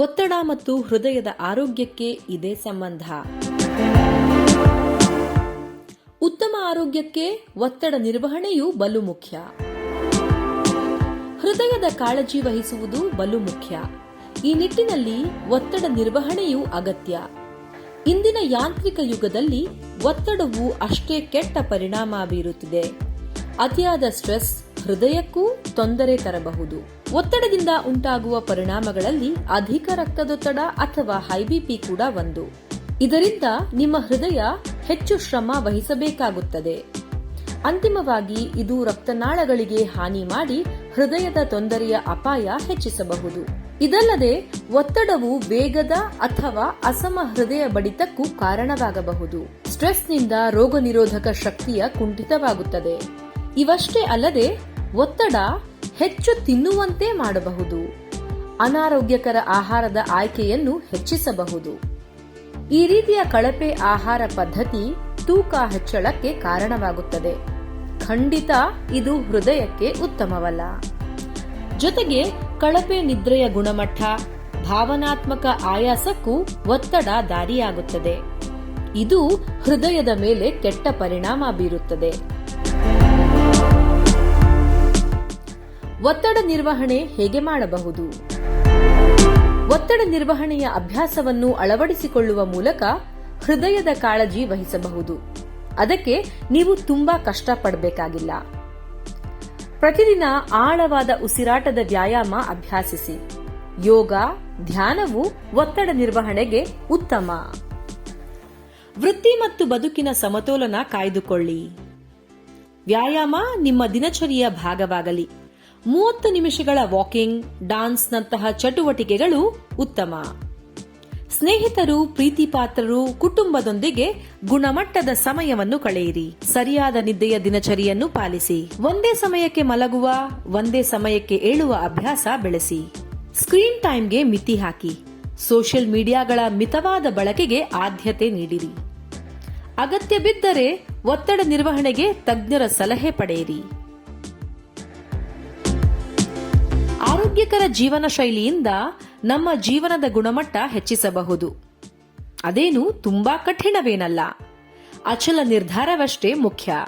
ಒತ್ತಡ ಮತ್ತು ಹೃದಯದ ಆರೋಗ್ಯಕ್ಕೆ ಇದೇ ಸಂಬಂಧ. ಉತ್ತಮ ಆರೋಗ್ಯಕ್ಕೆ ಒತ್ತಡ ನಿರ್ವಹಣೆಯು ಬಲು ಮುಖ್ಯ. ಹೃದಯದ ಕಾಳಜಿ ವಹಿಸುವುದು ಬಲು ಮುಖ್ಯ. ಈ ನಿಟ್ಟಿನಲ್ಲಿ ಒತ್ತಡ ನಿರ್ವಹಣೆಯು ಅಗತ್ಯ. ಇಂದಿನ ಯಾಂತ್ರಿಕ ಯುಗದಲ್ಲಿ ಒತ್ತಡವು ಅಷ್ಟೇ ಕೆಟ್ಟ ಪರಿಣಾಮ ಬೀರುತ್ತಿದೆ. ಅತಿಯಾದ ಸ್ಟ್ರೆಸ್ ಹೃದಯಕ್ಕೂ ತೊಂದರೆ ತರಬಹುದು. ಒತ್ತಡದಿಂದ ಉಂಟಾಗುವ ಪರಿಣಾಮಗಳಲ್ಲಿ ಅಧಿಕ ರಕ್ತದೊತ್ತಡ ಅಥವಾ ಹೈಬಿಪಿ ಕೂಡ ಒಂದು. ಇದರಿಂದ ನಿಮ್ಮ ಹೃದಯ ಹೆಚ್ಚು ಶ್ರಮ ವಹಿಸಬೇಕಾಗುತ್ತದೆ. ಅಂತಿಮವಾಗಿ ಇದು ರಕ್ತನಾಳಗಳಿಗೆ ಹಾನಿ ಮಾಡಿ ಹೃದಯದ ತೊಂದರೆಯ ಅಪಾಯ ಹೆಚ್ಚಿಸಬಹುದು. ಇದಲ್ಲದೆ ಒತ್ತಡವು ವೇಗದ ಅಥವಾ ಅಸಮ ಹೃದಯ ಬಡಿತಕ್ಕೂ ಕಾರಣವಾಗಬಹುದು. ಸ್ಟ್ರೆಸ್ನಿಂದ ರೋಗ ನಿರೋಧಕ ಶಕ್ತಿಯ ಕುಂಠಿತವಾಗುತ್ತದೆ. ಇವಷ್ಟೇ ಅಲ್ಲದೆ ಒತ್ತಡ ಹೆಚ್ಚು ತಿನ್ನುವಂತೆ ಮಾಡಬಹುದು. ಅನಾರೋಗ್ಯಕರ ಆಹಾರದ ಆಯ್ಕೆಯನ್ನು ಹೆಚ್ಚಿಸಬಹುದು. ಈ ರೀತಿಯ ಕಳಪೆ ಆಹಾರ ಪದ್ಧತಿ ತೂಕ ಹೆಚ್ಚಳಕ್ಕೆ ಕಾರಣವಾಗುತ್ತದೆ. ಖಂಡಿತ ಇದು ಹೃದಯಕ್ಕೆ ಉತ್ತಮವಲ್ಲ. ಜೊತೆಗೆ ಕಳಪೆ ನಿದ್ರೆಯ ಗುಣಮಟ್ಟ, ಭಾವನಾತ್ಮಕ ಆಯಾಸಕ್ಕೂ ಒತ್ತಡ ದಾರಿಯಾಗುತ್ತದೆ. ಇದು ಹೃದಯದ ಮೇಲೆ ಕೆಟ್ಟ ಪರಿಣಾಮ ಬೀರುತ್ತದೆ. ಒತ್ತಡ ನಿರ್ವಹಣೆ ಹೇಗೆ ಮಾಡಬಹುದು? ಒತ್ತಡ ನಿರ್ವಹಣೆಯ ಅಭ್ಯಾಸವನ್ನು ಅಳವಡಿಸಿಕೊಳ್ಳುವ ಮೂಲಕ ಹೃದಯದ ಕಾಳಜಿ ವಹಿಸಬಹುದು. ಅದಕ್ಕೆ ನೀವು ತುಂಬಾ ಕಷ್ಟಪಡಬೇಕಾಗಿಲ್ಲ. ಪ್ರತಿದಿನ ಆಳವಾದ ಉಸಿರಾಟದ ವ್ಯಾಯಾಮ ಅಭ್ಯಾಸಿಸಿ. ಯೋಗ, ಧ್ಯಾನವು ಒತ್ತಡ ನಿರ್ವಹಣೆಗೆ ಉತ್ತಮ. ವೃತ್ತಿ ಮತ್ತು ಬದುಕಿನ ಸಮತೋಲನ ಕಾಯ್ದುಕೊಳ್ಳಿ. ವ್ಯಾಯಾಮ ನಿಮ್ಮ ದಿನಚರಿಯ ಭಾಗವಾಗಲಿ. ಮೂವತ್ತು ನಿಮಿಷಗಳ ವಾಕಿಂಗ್ ಡಾನ್ಸ್ನಂತಹ ಚಟುವಟಿಕೆಗಳು ಉತ್ತಮ. ಸ್ನೇಹಿತರು, ಪ್ರೀತಿಪಾತ್ರರು, ಕುಟುಂಬದೊಂದಿಗೆ ಗುಣಮಟ್ಟದ ಸಮಯವನ್ನು ಕಳೆಯಿರಿ. ಸರಿಯಾದ ನಿದ್ದೆಯ ದಿನಚರಿಯನ್ನು ಪಾಲಿಸಿ. ಒಂದೇ ಸಮಯಕ್ಕೆ ಮಲಗುವ, ಒಂದೇ ಸಮಯಕ್ಕೆ ಏಳುವ ಅಭ್ಯಾಸ ಬೆಳೆಸಿ. ಸ್ಕ್ರೀನ್ ಟೈಮ್ಗೆ ಮಿತಿ ಹಾಕಿ. ಸೋಷಿಯಲ್ ಮೀಡಿಯಾಗಳ ಮಿತವಾದ ಬಳಕೆಗೆ ಆದ್ಯತೆ ನೀಡಿರಿ. ಅಗತ್ಯ ಬಿದ್ದರೆ ಒತ್ತಡ ನಿರ್ವಹಣೆಗೆ ತಜ್ಞರ ಸಲಹೆ ಪಡೆಯಿರಿ. ಆರೋಗ್ಯಕರ ಜೀವನ ಶೈಲಿಯಿಂದ ನಮ್ಮ ಜೀವನದ ಗುಣಮಟ್ಟ ಹೆಚ್ಚಿಸಬಹುದು. ಅದೇನು ತುಂಬಾ ಕಠಿಣವೇನಲ್ಲ. ಅಚಲ ನಿರ್ಧಾರವಷ್ಟೇ ಮುಖ್ಯ.